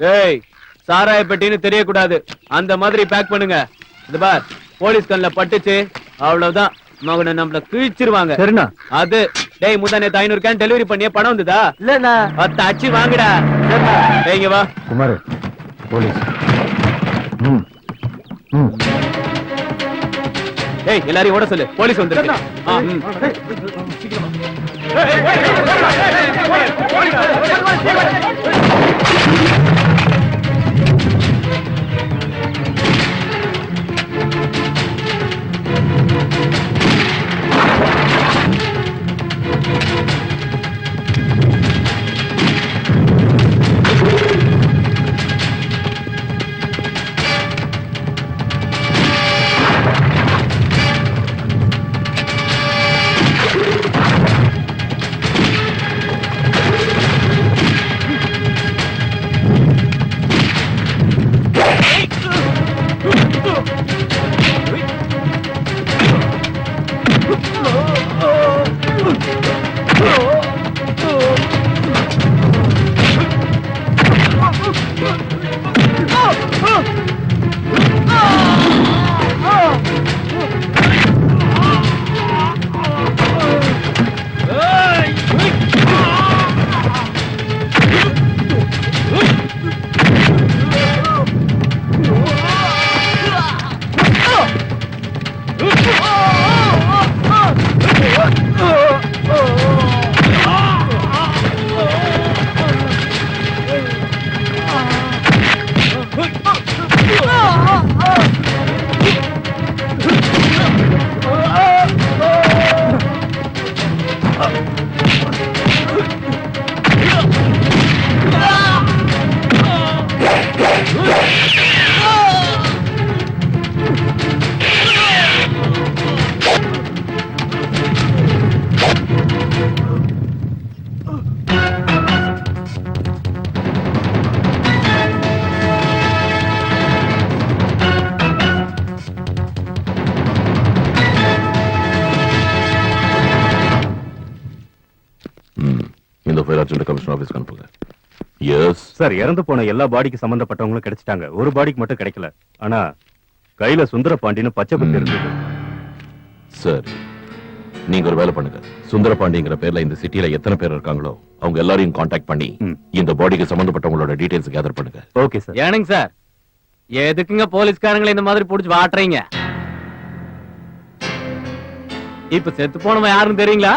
ஏய் சாராய பெட்டின்னு தெரியக்கூடாது அந்த மாதிரி பேக் பண்ணுங்க இது பார் போலீஸ் கண்ணுல பட்டுச்சு அவ்வளவுதான் மகனை நம்மள கிழிச்சிருவாங்க சரிண்ணா அது டேய் நேத்து ஐநூறு கேன் டெலிவரி பண்ணியே பணம் வந்ததா இல்லண்ணா பத்து அச்சு வாங்குடா டேய், இங்க வா குமார் போலீஸ் ம் ம் ஏய் எல்லாரையும் ஓட சொல்லு போலீஸ் வந்துருக்கு ஆ, ம். ம். கமிஷன் ஆஃபீஸ்க்கு அனுப்புங்க. எஸ் சார் இறந்து போன எல்லா பாடிக்கு சம்பந்தப்பட்டவங்களும் கிடைச்சிட்டாங்க. ஒரு பாடிக்கு மட்டும் கிடைக்கல. ஆனா கையில சுந்தர பாண்டின்னு பச்சை பத்தி இருந்தது. சரி நீங்க ஒரு வேலை பண்ணுங்க. சுந்தரபாண்டிங்கிற பேர்ல இந்த சிட்டில எத்தனை பேர் இருக்காங்களோ அவங்க எல்லாரையும் காண்டாக்ட் பண்ணி ம். இந்த பாடிக்கு சம்பந்தப்பட்டவங்களோட டீடைல்ஸ் கேதர் பண்ணுங்க. ஓகே சார் ஏனுங்க சார் எதுக்குங்க போலீஸ்காரங்களை இந்த மாதிரி புடிச்சு வாட்டுறீங்க? இப்ப செத்து போனவன் யாருன்னு தெரியுங்களா?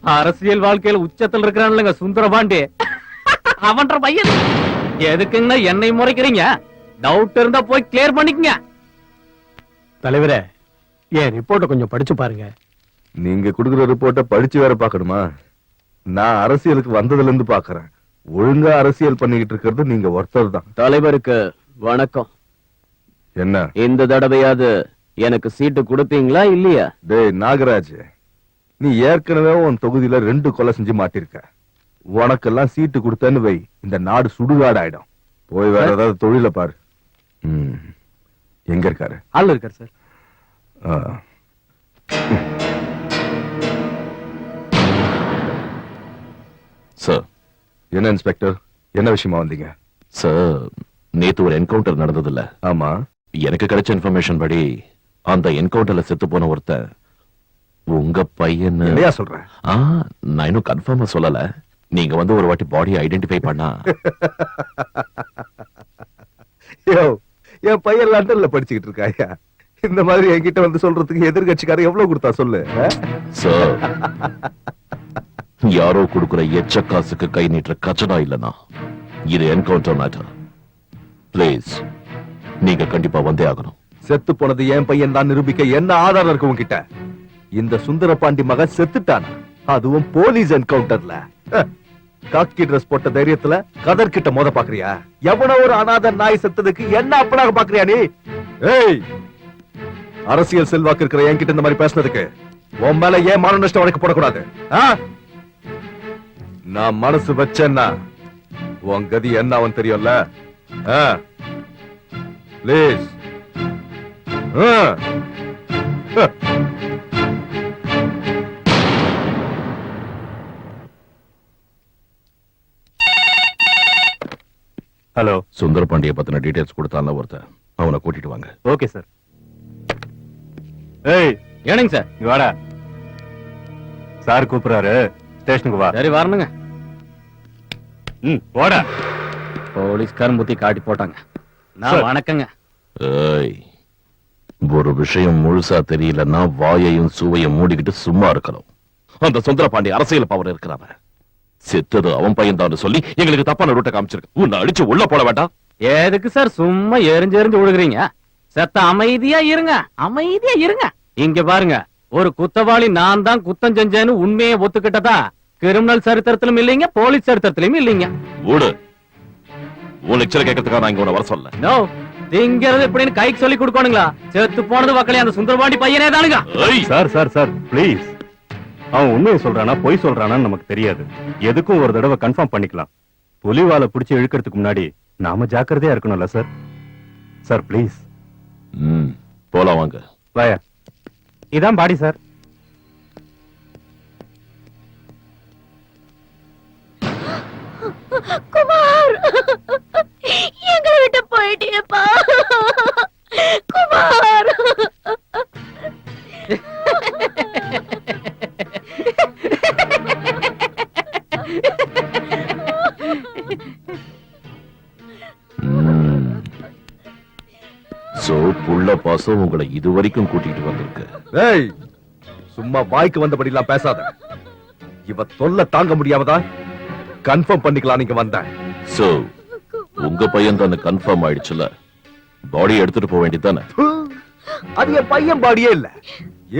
அரசியல் வாழ்க்கையில உச்சத்தில் இருக்கிறான்லங்க சுந்தரபாண்டி. அவன்ற பையன். எதுக்குங்க என்னை முறைக்கிறீங்க? டவுட் இருந்தா போய் கிளியர் பண்ணிக்கங்க. தலைவரே என் ரிப்போர்ட்டை கொஞ்சம் படிச்சு பாருங்க. நீங்க குடுக்குற ரிப்போர்ட்ட படிச்சு வேற பார்க்கணுமா? நான் அரசியலுக்கு வந்ததுல இருந்து பாக்குறேன் ஒழுங்கா அரசியல் பண்ணிக்கிட்டு இருக்கிறது நீங்க ஒருத்தர் தான். தலைவருக்கு வணக்கம். என்ன? இந்த தடவையாவது எனக்கு சீட்டு கொடுத்தீங்களா இல்லையா? டேய் நாகராஜ். நீ ஏற்கனவே உன் தொகுதியில ரெண்டு கொலை செஞ்சு மாட்டிருக்க. உனக்கெல்லாம் சீட்டு கொடுத்தேன்னு வை. இந்த நாடு சுடுகாடு ஆயிடும் போய் வேற ஏதாவது தொழில பாரு. ம். எங்க இருக்காரு? ஆள் இருக்கார் சார். ஆ. சார். என்ன இன்ஸ்பெக்டர்? என்ன விஷயமா வந்தீங்க? சார் நேத்து ஒரு என்கவுண்டர் நடந்ததுல்ல. ஆமா. எனக்கு கிடைச்ச இன்ஃபர்மேஷன் படி அந்த என்கவுண்டர்ல செத்து போன ஒருத்தன் உங்க பையன். என்னையா சொல்ற? ஆ நான் இன்னும் கன்ஃபார்மா சொல்லல. நீங்க வந்து ஒரு வாட்டி பாடியை ஐடென்டிஃபை பண்ணா. என் பையன் லண்டன்ல படிச்சுக்கிட்டு இருக்காயா? இந்த மாதிரி என்கிட்ட வந்து சொல்றதுக்கு எதிர்கட்சிக்காரன் எவ்வளவு கொடுத்தா சொல்லு? சார் யாரோ கொடுக்கிற எச்ச காசுக்கு கை நீட்டுற கச்சடா இல்லனா. இது என்கவுண்டர் மேட்டர் ப்ளீஸ் நீங்க கண்டிப்பா வந்தே ஆகணும். செத்து போனது என் பையன் தான் நிரூபிக்க என்ன ஆதாரம் இருக்கு உன்கிட்ட? இந்த சுந்தரபாண்டி மகன் செத்துட்டானா. அதுவும் போலீஸ் என்கவுண்டர்ல. காக்கி ட்ரெஸ் போட்ட தைரியத்துல கதர் கிட்ட மோத பாக்குறியா? எவனோ ஒரு அனாத நாய் செத்ததுக்கு என்ன அப்பனாக பாக்குறியா நீ? ஏய் அரசியல் செல்வாக்கு இருக்கிற என்கிட்ட இந்த மாதிரி பேசுனதுக்கு உன் மேல ஏன் மான நஷ்டம் வழக்கு போடக்கூடாது? நான் மனசு வச்சேன்னா உன் கதி என்ன அவன் தெரியும்ல ப்ளீஸ் ஹலோ சுந்தரபாண்டிய பத்தின டீடைல்ஸ் கொடுத்தான்ல ஒருத்தன் அவனை கூட்டிட்டு வாங்க. ஓகே சார் ஏய் ஏனுங்க சார்? இங்க வாடா. சார் கூப்பிடுறாரு. ஸ்டேஷனுக்கு வா. சரி வரணுங்க. ம் வாடா போலீஸ்காரன் புத்தி காட்டி போட்டாங்க. நான். வணக்கங்க. ஏய் ஒரு விஷயம் முழுசா தெரியலன்னா வாயையும் சுவையும் மூடிக்கிட்டு சும்மா இருக்கணும். அந்த சுந்தரபாண்டி அரசியல் பவர் இருக்கிறவன் செத்தது அவன் பையன் தான் சொல்லி எங்களுக்கு தப்பான ரூட்டை காமிச்சிருக்கு. உன்னை அடிச்சு உள்ள போட வேண்டாம். எதுக்கு சார் சும்மா எரிஞ்சு எரிஞ்சு விழுகுறீங்க செத்த அமைதியா இருங்க. அமைதியா இருங்க. இங்க பாருங்க. ஒரு குத்தவாளி நான் தான் குத்தம் செஞ்சேன்னு உண்மையை ஒத்துக்கிட்டதா? கிரிமினல் சரித்திரத்திலும் இல்லைங்க போலீஸ் சரித்திரத்திலும் இல்லைங்க. ஓடு. உன் லெக்சர் கேட்கறதுக்காக நான் இங்க உன்னை வர சொல்ல நோ திங்கிறது எப்படின்னு கைக்கு சொல்லி கொடுக்கணுங்களா? செத்து போனது மக்களே அந்த சுந்தரபாண்டி பையனே தானுங்க. ஏய். சார் சார் சார் ப்ளீஸ் அவன் உண்மையை சொல்றானா பொய் சொல்றானான்னு நமக்கு தெரியாது. எதுக்கும் ஒரு தடவை கன்ஃபார்ம் பண்ணிக்கலாம். புலிவாலை பிடிச்சி இழுக்கிறதுக்கு முன்னாடி நாம ஜாக்கிரதையா இருக்கணும்ல சார் சார் ப்ளீஸ் ம் போலாம் வாங்க. வாயா. இதான் பாடி சார் குமார்! எங்களை விட்டு போயிட்டியப்பா. புள்ள பாசம் உங்களை இதுவரைக்கும் கூட்டிட்டு வந்திருக்கு. ஏய் சும்மா வாய்க்கு வந்தபடி எல்லாம் பேசாத. இவ தொல்லை தாங்க முடியாமதான் கன்ஃபார்ம் பண்ணிக்கலாம் நீங்க வந்தேன் சோ உங்க பையன் தான் கன்ஃபார்ம் ஆயிடுச்சுல? பாடி எடுத்துட்டு போக வேண்டியதானே அது என் பையன் பாடியே இல்ல.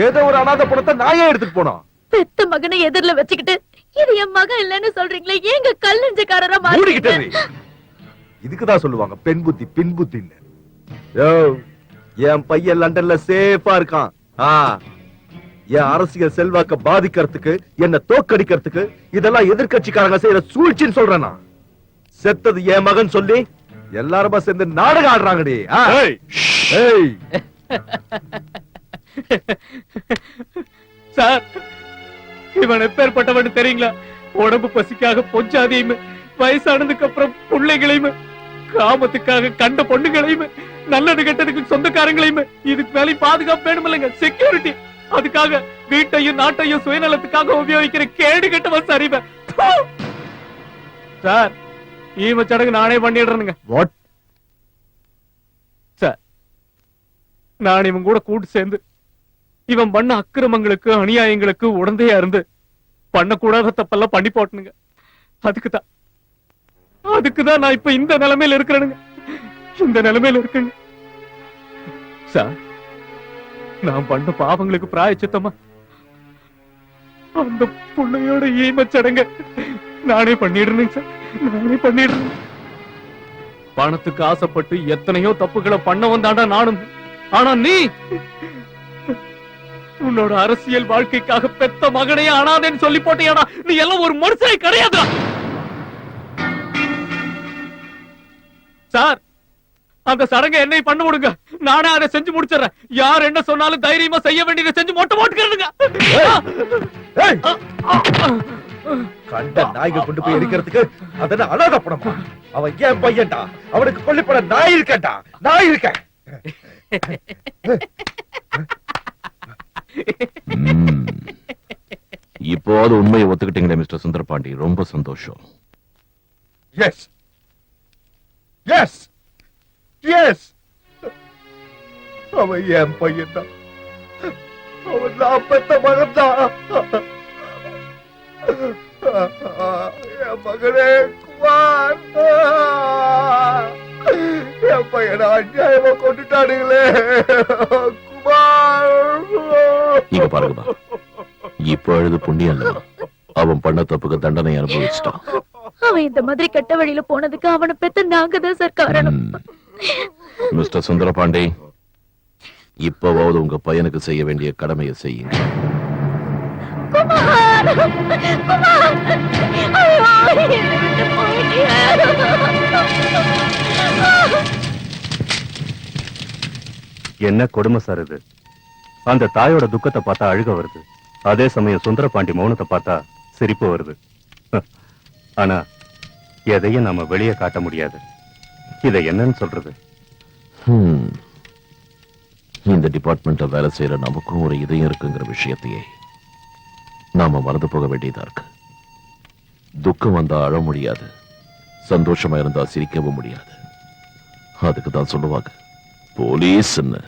ஏதோ ஒரு அனாதை பணத்தை நான் ஏன் எடுத்துட்டு போனோம் பெத்த மகனை எதிர்ல வச்சுக்கிட்டு இது என் மகன் இல்லைன்னு சொல்றீங்களே ஏங்க கல் நெஞ்சக்காரரா மூடிக்கிட்டு மாறிட்டீங்க? இரு. இதுக்குதான் சொல்லுவாங்க பெண் புத்தி பின் புத்தின்னு. என் பையன் லண்டன்ல சேஃபா இருக்கான். ஆ. என் அரசியல் செல்வாக்க பாதிக்கிறதுக்கு என்ன தோக்கடிக்கிறதுக்கு இதெல்லாம் எதிர்க்கட்சிக்காரங்க செய்யற சூழ்ச்சின்னு சொல்றேன் செத்தது என் மகன் சொல்லி எல்லாருமா சேர்ந்து நாடகம் ஆடுறாங்கடி. சார் இவன் எப்பேற்பட்டவன் தெரியுங்களா? உடம்பு பசிக்காக பொஞ்சாதியும் வயசானதுக்கு அப்புறம் பிள்ளைகளையும் காமத்துக்காக கண்ட பொண்ணுகளையும் நல்லது கெட்டதுக்கு சொந்தக்காரங்களையும் இதுக்கு மேலே பாதுகாப்பு வேணும் இல்லைங்க செக்யூரிட்டி அதுக்காக வீட்டையும் நாட்டையும் சுயநலத்துக்காக உபயோகிக்கிற கேடு கெட்டவன் சார் இவன். தூ! சார் ஈம சடங்கு நானே பண்ணிடுறேனுங்க. வாட் சார் நான் இவன் கூட கூட்டு சேர்ந்து இவன் பண்ண அக்கிரமங்களுக்கு அநியாயங்களுக்கு உடந்தையா இருந்து பண்ணக்கூடாத தப்பெல்லாம் பண்ணி போட்டனுங்க. அதுக்குதான். அதுக்குதான் நான் இப்ப இந்த நிலைமையில இருக்கிறேனுங்க. இந்த நிலைமையில இருக்கு. சார் நான் பண்ண பாவங்களுக்கு பிராயச்சித்தமா? அந்த புள்ளையோட ஈமச்சடங்க நானே பண்ணிடுறேன் சார். நானே பண்ணிடுறேன். பணத்துக்கு ஆசைப்பட்டு எத்தனையோ தப்புகளை பண்ண வந்தாண்டா நானும். ஆனா நீ உன்னோட அரசியல் வாழ்க்கைக்காக பெத்த மகனையே அனாதேன்னு சொல்லி போட்டியாடா. நீ எல்லாம் ஒரு மனுஷனே கிடையாதா சார் அந்த சடங்கை என்னை பண்ண விடுங்க. நானே அதை செஞ்சு முடிச்சிடுறேன். யார் என்ன சொன்னாலும் தைரியமா செய்ய வேண்டியதை செஞ்சு மொட்டை போட்டுக்கிறேனுங்க ஏய் கண்ட நாய்க கொண்டு போய் எரிக்கிறதுக்கு அதென்ன அனாதை பணமா அவன் ஏன் பையன்டா. அவனுக்கு கொல்லிப்பட நாய் இருக்கேன்டா. நாய் இருக்கேன். இப்போது உண்மையை ஒத்துக்கிட்டீங்களே மிஸ்டர் சுந்தரபாண்டி. ரொம்ப சந்தோஷம். எஸ் எஸ் எஸ் அவன் என் பையன்தான். அவன் நான் பெத்த மகன்தான். என் மகனே குமார். என் பையனை அநியாயமா கொண்டுட்டானுங்களே குமார். இங்க பாருங்கம்மா. இப்ப புண்ணியம் இல்ல அவன் பண்ண தப்புக்கு தண்டனை அனுபவிச்சிட்டான். அவன் இந்த மாதிரி கெட்ட வழியில போனதுக்கு அவனை பெத்த நாங்க தான் சார் காரணம். மிஸ்டர் சுந்தரபாண்டி இப்பவாவது உங்க பையனுக்கு செய்ய வேண்டிய கடமையை செய்யுங்க. என்ன கொடுமை சார் இது? அந்த தாயோட துக்கத்தை பார்த்தா அழுக வருது. அதே சமயம் சுந்தரபாண்டி மௌனத்தை பார்த்தா சிரிப்பு வருது. ஆனா எதையும் நாம வெளியே காட்ட முடியாது. இதை என்னன்னு சொல்றது? இந்த டிபார்ட்மெண்ட்ல வேலை செய்யற நமக்கும் ஒரு இதயம் இருக்குங்கிற விஷயத்தையே நாம மறந்து போக வேண்டியதா இருக்கு. துக்கம் வந்தா அழ முடியாது. சந்தோஷமா இருந்தா சிரிக்கவும் முடியாது. அதுக்கு தான் சொல்லுவாங்க போலீஸ்ன்னு